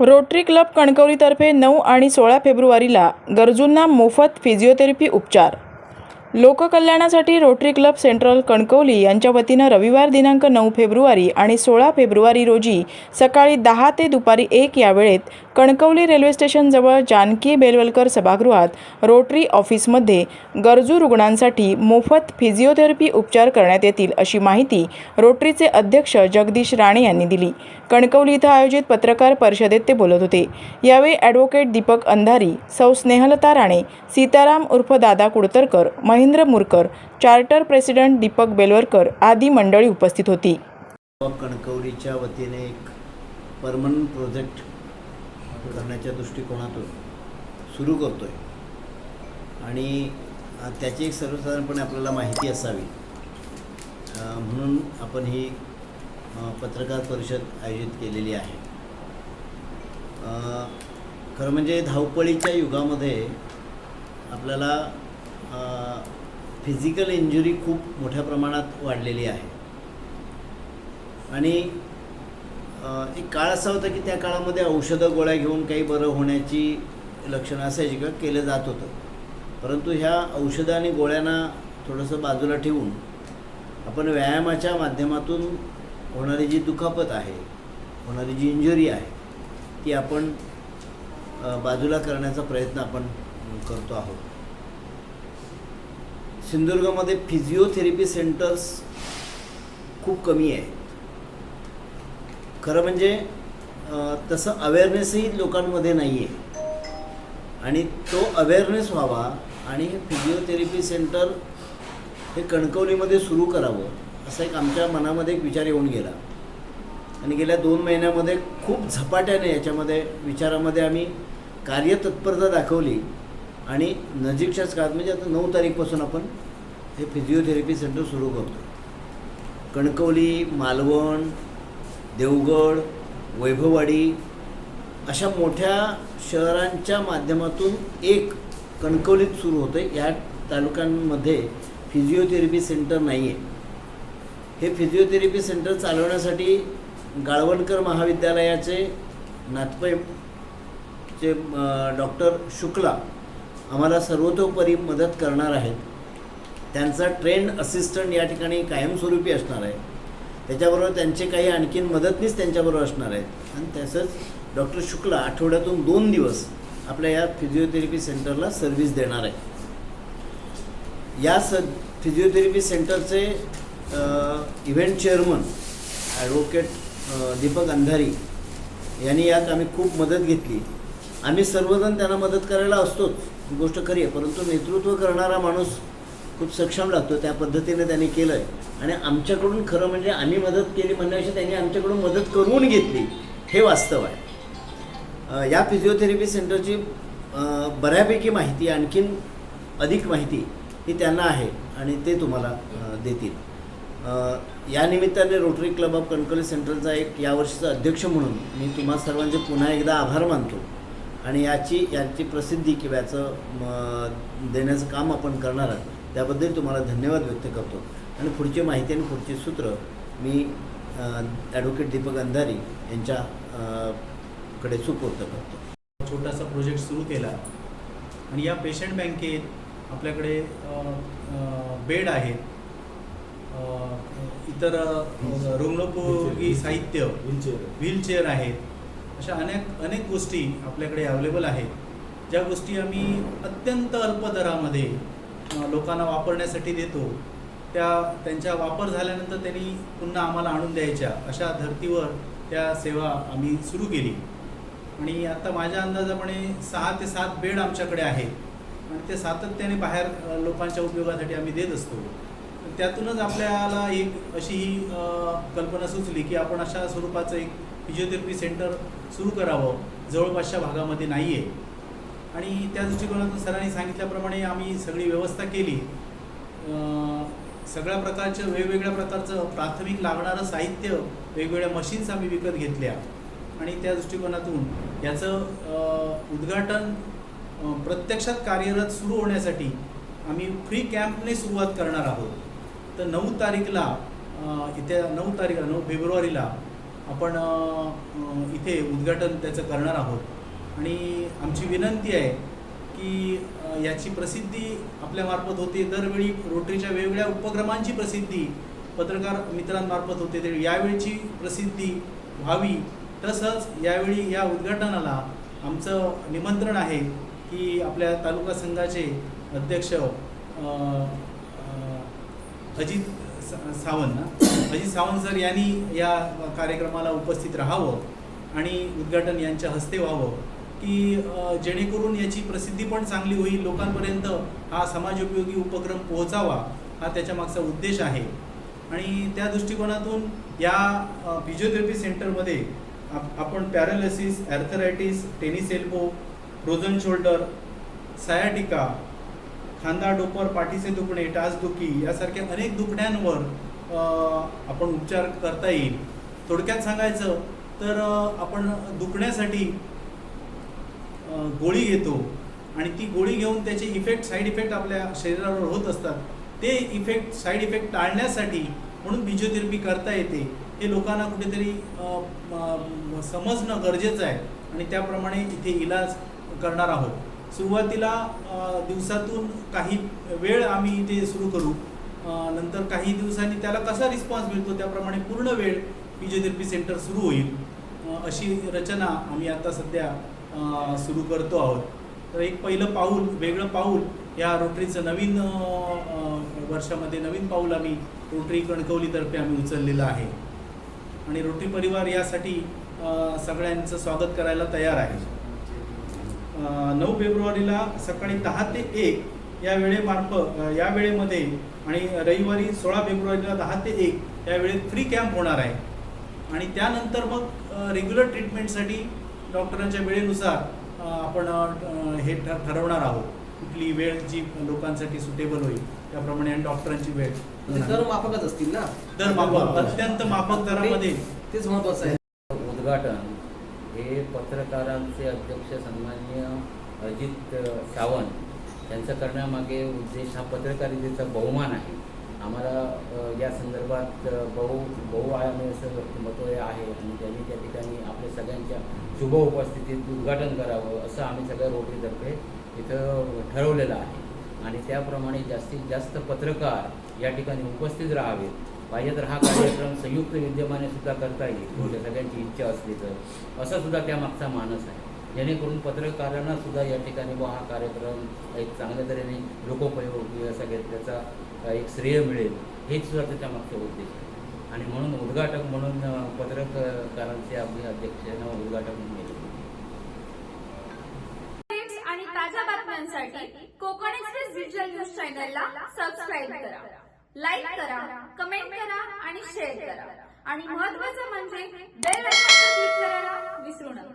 Rotary club कणकवलीतर्फे नऊ आणि सोळा फेब्रुवारीला गरजूंना मोफत फिजिओथेरपी उपचार. लोककल्याणासाठी रोटरी क्लब सेंट्रल कणकवली यांच्या वतीनं रविवार दिनांक नऊ फेब्रुवारी आणि सोळा फेब्रुवारी रोजी सकाळी दहा ते दुपारी एक या वेळेत कणकवली रेल्वे स्टेशनजवळ जानकी बेलवलकर सभागृहात रोटरी ऑफिसमध्ये गरजू रुग्णांसाठी मोफत फिजिओथेरपी उपचार करण्यात येतील अशी माहिती रोटरीचे अध्यक्ष जगदीश राणे यांनी दिली. कणकवली इथं आयोजित पत्रकार परिषदेत ते बोलत होते. यावेळी ॲडव्होकेट दीपक अंधारी सौ स्नेहलता राणे सीताराम उर्फ दादा कुडतरकर महि मुरकर चार्टर प्रेसिडेंट दीपक बेलवरकर आदी मंडळी उपस्थित होती. कणकवलीच्या वतीने एक परमनंट प्रोजेक्ट करण्याच्या दृष्टिकोनातून सुरू करतो आहे आणि त्याची एक सर्वसाधारणपणे आपल्याला माहिती असावी. म्हणून आपण ही पत्रकार परिषद आयोजित केलेली आहे. खरं म्हणजे धावपळीच्या युगामध्ये आपल्याला फिजिकल इंजुरी खूप मोठ्या प्रमाणात वाढलेली आहे. आणि एक काळ असा होता की त्या काळामध्ये औषधं गोळ्या घेऊन काही बरं होण्याची लक्षणं असायची किंवा केलं जात होतं. परंतु ह्या औषधं आणि गोळ्यांना थोडंसं बाजूला ठेवून आपण व्यायामाच्या माध्यमातून होणारी जी दुखापत आहे होणारी जी इंजुरी आहे ती आपण बाजूला करण्याचा प्रयत्न आपण करतो आहोत. सिंधुदुर्गामध्ये फिजिओथेरपी सेंटर्स खूप कमी आहे. खरं म्हणजे तसं अवेअरनेसही लोकांमध्ये नाही आहे आणि तो अवेअरनेस व्हावा आणि फिजिओथेरपी सेंटर हे कणकवलीमध्ये सुरू करावं असा एक आमच्या मनामध्ये एक विचार येऊन गेला. आणि गेल्या दोन महिन्यामध्ये खूप झपाट्याने याच्यामध्ये विचारामध्ये आम्ही कार्यतत्परता दाखवली. आणि नजीकच्याच काळात म्हणजे आता नऊ तारीखपासून आपण हे फिजिओथेरपी सेंटर सुरू करतो कणकवली मालवण देवगड वैभववाडी अशा मोठ्या शहरांच्या माध्यमातून एक कणकवलीत सुरू होतं या तालुक्यांमध्ये फिजिओथेरपी सेंटर नाही आहे हे फिजिओथेरपी सेंटर चालवण्यासाठी गाळवणकर महाविद्यालयाचे नाथपैचे डॉक्टर शुक्ला आम्हाला सर्वतोपरी मदत करणार आहेत. त्यांचा ट्रेंड असिस्टंट या ठिकाणी कायमस्वरूपी असणार आहे. त्याच्याबरोबर त्यांचे काही आणखीन मदतनीस त्यांच्याबरोबर असणार आहेत. आणि तसंच डॉक्टर शुक्ला आठवड्यातून दोन दिवस आपल्या या फिजिओथेरपी सेंटरला सर्व्हिस देणार आहे या स फिजिओथेरपी सेंटरचे event chairman advocate Deepak Andhari यांनी यात आम्ही खूप मदत घेतली. आम्ही सर्वजण त्यांना मदत करायला असतोच. ही गोष्ट खरी आहे परंतु नेतृत्व करणारा माणूस खूप सक्षम लागतो त्या पद्धतीने त्यांनी केलं आहे आणि आमच्याकडून खरं म्हणजे आम्ही मदत केली म्हणण्यापेक्षा त्यांनी आमच्याकडून मदत करून घेतली हे वास्तव आहे. या फिजिओथेरपी सेंटरची बऱ्यापैकी माहिती आणखीन अधिक माहिती ही त्यांना आहे आणि ते तुम्हाला देतील. या निमित्ताने रोटरी क्लब ऑफ कणकवली सेंट्रलचा एक यावर्षीचा अध्यक्ष म्हणून मी तुम्हा सर्वांचे पुन्हा एकदा आभार मानतो. आणि याची याची प्रसिद्धी किंवा याचं म, देण्याचं काम आपण करणार आहोत त्याबद्दल तुम्हाला धन्यवाद व्यक्त करतो. आणि पुढची माहिती आणि पुढची सूत्र मी ॲडव्होकेट दीपक अंधारी यांच्या कडे सुपूर्द करतो. छोटासा प्रोजेक्ट सुरू केला. आणि या पेशंट बँकेत आपल्याकडे बेड आहेत. इतर रुग्णोपयोगी साहित्य व्हीलचेअर आहेत. अशा अनेक अनेक गोष्टी आपल्याकडे अवेलेबल आहेत. ज्या गोष्टी आम्ही अत्यंत अल्प दरामध्ये लोकांना वापरण्यासाठी देतो. त्या त्यांच्या वापर झाल्यानंतर त्यांनी पुन्हा आम्हाला आणून द्यायच्या. अशा धर्तीवर त्या सेवा आम्ही सुरू केली. आणि आता माझ्या अंदाजाप्रमाणे सहा ते सात बेड आमच्याकडे आहेत. आणि ते सातत्याने बाहेर लोकांच्या उपयोगासाठी आम्ही देत असतो. त्यातूनच आपल्याला एक अशी ही कल्पना सुचली की आपण अशा स्वरूपाचं एक फिजिओथेरपी सेंटर सुरू करावं जवळपासच्या भागामध्ये नाही आहे आणि त्या दृष्टिकोनातून सरांनी सांगितल्याप्रमाणे आम्ही सगळी व्यवस्था केली. सगळ्या प्रकारचं वेगवेगळ्या प्रकारचं प्राथमिक लागणारं साहित्य वेगवेगळ्या मशीन्स आम्ही विकत घेतल्या. आणि त्या दृष्टिकोनातून याचं उद्घाटन प्रत्यक्षात कार्यरत सुरू होण्यासाठी आम्ही फ्री कॅम्पने सुरुवात करणार आहोत. तर नऊ तारीखला इथे नऊ तारीखला नऊ फेब्रुवारीला आपण इथे उद्घाटन त्याचं करणार आहोत. आणि आमची विनंती आहे की याची प्रसिद्धी आपल्यामार्फत होते. दरवेळी रोटरीच्या वेगवेगळ्या उपक्रमांची प्रसिद्धी पत्रकार मित्रांमार्फत होते. तर यावेळीची प्रसिद्धी व्हावी. तसंच यावेळी या उद्घाटनाला आमचं निमंत्रण आहे की आपल्या तालुका संघाचे अध्यक्ष अजित सावंत ना? अजित सावंत सर यांनी या कार्यक्रमाला उपस्थित राहावं आणि उद्घाटन यांच्या हस्ते व्हावं की जेणेकरून याची प्रसिद्धी पण चांगली होईल लोकांपर्यंत हा समाजोपयोगी उपक्रम पोहोचावा हा त्याच्या मागचा उद्देश आहे. आणि त्या दृष्टिकोनातून या फिजिओथेरपी सेंटरमध्ये आप- आपण paralysis arthritis tennis elbow frozen shoulder sciatica खांदा डोपर पाठीचे दुखणे टाचदुखी यासारख्या अनेक दुखण्यांवर आपण उपचार करता येईल. थोडक्यात सांगायचं तर आपण दुखण्यासाठी गोळी घेतो आणि ती गोळी घेऊन त्याचे इफेक्ट साईड इफेक्ट आपल्या शरीरावर होत असतात. ते इफेक्ट साईड इफेक्ट टाळण्यासाठी म्हणून फिजिओथेरपी करता येते. हे लोकांना कुठेतरी समजणं गरजेचं आहे आणि त्याप्रमाणे इथे इलाज करणार आहोत. सुरुवातीला दिवसातून काही वेळ आम्ही इथे सुरू करू. नंतर काही दिवसांनी त्याला कसा रिस्पॉन्स मिळतो त्याप्रमाणे पूर्ण वेळ फिजिओथेरपी सेंटर सुरू होईल. अशी रचना आम्ही आता सध्या सुरू करतो आहोत. तर एक पहिलं पाऊल वेगळं पाऊल या रोटरीचं नवीन वर्षामध्ये नवीन पाऊल आम्ही रोटरी कणकवलीतर्फे आम्ही उचललेलं आहे. आणि रोटरी परिवार यासाठी सगळ्यांचं स्वागत करायला तयार आहे. नऊ फेब्रुवारीला सकाळी दहा ते एक या वेळेमार्फत या वेळेमध्ये आणि रविवारी सोळा फेब्रुवारीला दहा ते एक या वेळेत फ्री कॅम्प होणार आहे. आणि त्यानंतर मग रेग्युलर ट्रीटमेंटसाठी डॉक्टरांच्या वेळेनुसार आपण हे ठरवणार आहोत. कुठली वेळ जी लोकांसाठी सुटेबल होईल त्याप्रमाणे आणि डॉक्टरांची वेळ. दर माफकच असतील ना? दर माफक अत्यंत माफक दरामध्ये. तेच महत्वाचं आहे. उद्घाटन हे पत्रकारांचे अध्यक्ष सन्माननीय अजित सावंत यांचं करण्यामागे उद्देश हा पत्रकारितेचा बहुमान आहे. आम्हाला या संदर्भात बहु बहुआयामी असं व्यक्तिमत्व हे आहे आणि त्यांनी त्या ठिकाणी आपल्या सगळ्यांच्या शुभ उपस्थितीत उद्घाटन करावं असं आम्ही सगळ्या रोटरीतर्फे इथं ठरवलेलं आहे. आणि त्याप्रमाणे जास्तीत जास्त पत्रकार या ठिकाणी उपस्थित राहावेत. पाहिजे तर हा कार्यक्रम संयुक्त विद्यमाने सुद्धा करता येईल तुमच्या सगळ्यांची इच्छा असली तर. असा सुद्धा त्यामागचा मानस आहे. जेणेकरून पत्रकारांना सुद्धा या ठिकाणी बुवा हा कार्यक्रम एक चांगल्या तऱ्हेने लोकोपयोगी असा घेतल्याचा एक श्रेय मिळेल हेच सुद्धा त्याच्या मागचा उद्देश आहे. आणि म्हणून उद्घाटक म्हणून पत्रकारांचे आपले अध्यक्ष उद्घाटक म्हणून आणि ताज्या बातम्यांसाठी कोकण एक्सप्रेस डिजिटल न्यूज चॅनलला सबस्क्राईब करा. लाईक करा कमेंट करा आणि शेअर करा. आणि महत्वाचं म्हणजे बेल आयकॉनवर क्लिक करायला विसरू नका.